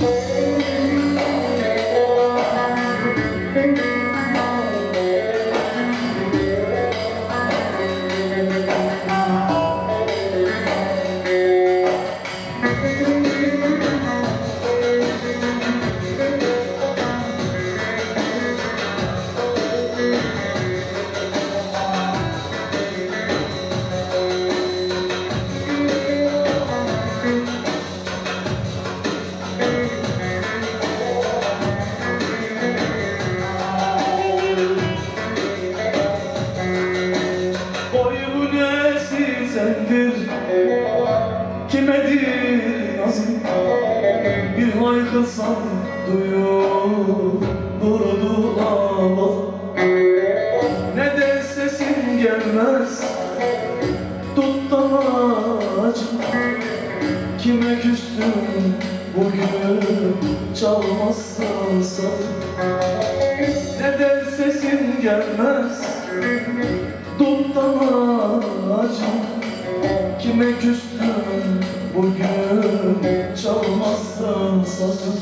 Música sendir. Kimedir nazım Bir haykırsan duyur Durdu ağlar Ne de sesin gelmez. Ağacım Kime küstüm bugün Çalmazsan saz Ne de sesin gelmez. Duttan ağacım Kime küstüm? Bugün Çalmazsan sazım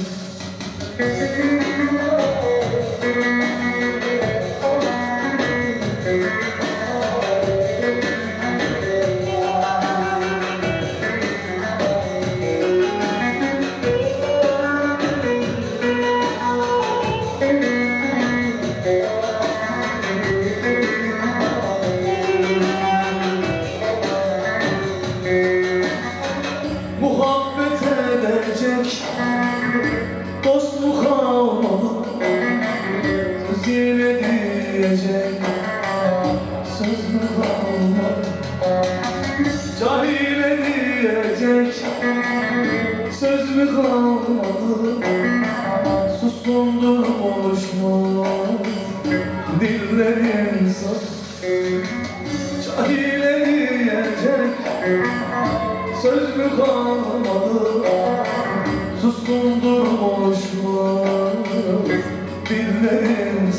edecek Dost mu kalmadı Söz yine diyecek Söz mü kalmadı Cahile diyecek Söz mü kalmadı? Suskundurmuş mu Dillerin saz Cahile diyecek Söz mü kalmadı Suskundurmuş mu Dillerin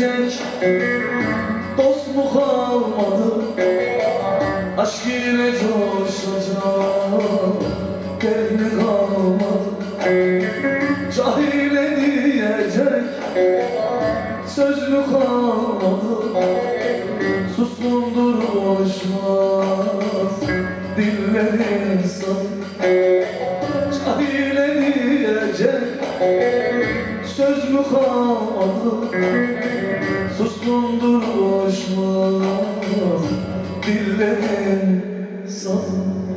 edecek Dost mu kalmadı? Aşk ile coşacak mi kalmadı. Cahile diyecek Söz mü kalmadı? Suskundurmuş Dillerin sazı Cahile diyecek Söz mü kalmadı Suskundurmuş Dillerin sazı